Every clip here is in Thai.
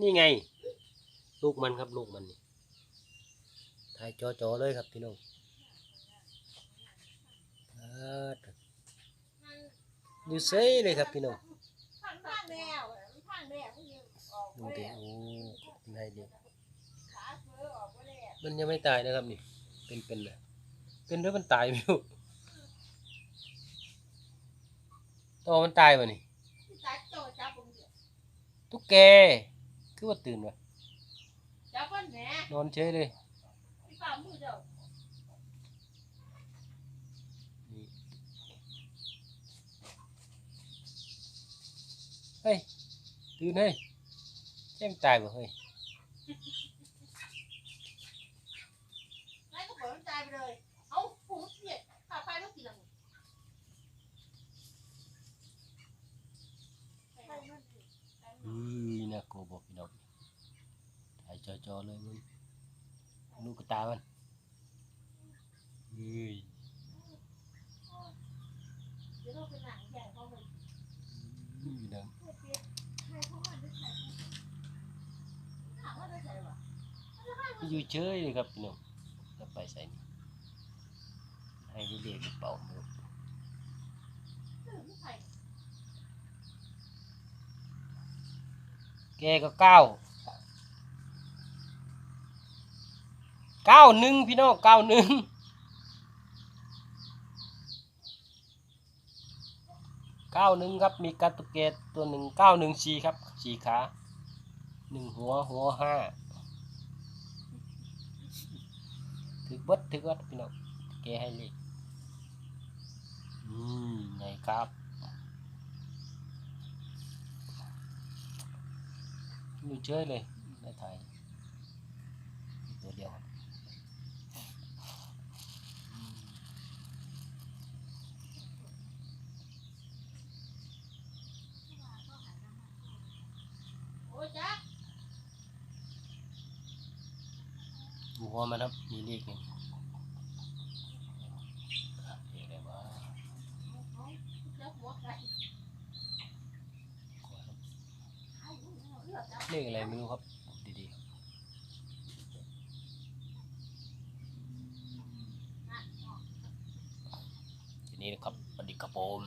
นี่ไง ลูกมันครับลูกมันนี่ถ่ายจอๆเลยครับพี่น้องครับอยู่เซยเลยครับพี่น้องมันยังออกดูดิโอ้ยเด็กขาเฟือออกไปแล้วมันยังไม่ตายนะครับนี่เป็นเป็นนะเป็นหรือมันตายไม่รู้ตัวมันตายป่ะนี่ตุ๊กแก คือว่าตื่นวะจับมันแหนนอนเฉยเลยที่ฝ่ามือเดียวนี่เฮ้ย ตื่นเฮ้ยแจ้มนตายป่ะเฮ้ย ไล่ก็ปล่อยมันตายไปเลย เอาผูกเสียดขาไฟต้องกินหลังไปมันอือน่ากลัว บอกพี่น้องถ่ายจอๆเลยมึงลูกกระตามันเฮ้ยเดี๋ยวเราไปหนังใหญ่เขาเลยอือนะให้เขามาได้ใส่ถามว่าได้ใส่ปะอยู่เฉยเลยครับพี่น้องแล้วไปใส่นี่ให้เรียกเป่ามือ ไม่ใส่ แกก็เก้าเก้าหนึ่งพี่น้องเก้าหนึ่งเก้าหนึ่งครับมีกระตุกเกตตัวหนึ่งเก้าหนึ่งชีครับชีขาหนึ่งหัวหัวห้าถือบัดถือบัดพี่น้องแกให้เลขอืมไงครับ อยู่เฉยเลยได้ถ่ายตัวเดียวครับโอ้ยจ๊ะดูหัวมันครับ มีเลขหนึ่งอะเลขอะไรวะ เจ้าหัวไก่ เลขอะไรไม่รู้ครับ ดีๆทีนี้นะครับสวัสดีครับผม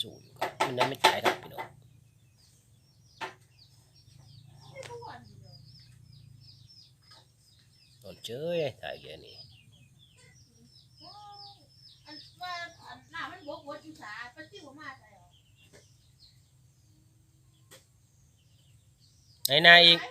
จู่อยู่ครับมันนั้นไม่ตายครับพี่น้องไม่ทุกวันเลยนอนเฉยถ่ายแค่นี้อันว่าอันหน้ามันบวกวกอยู่สาปฏิ วัติ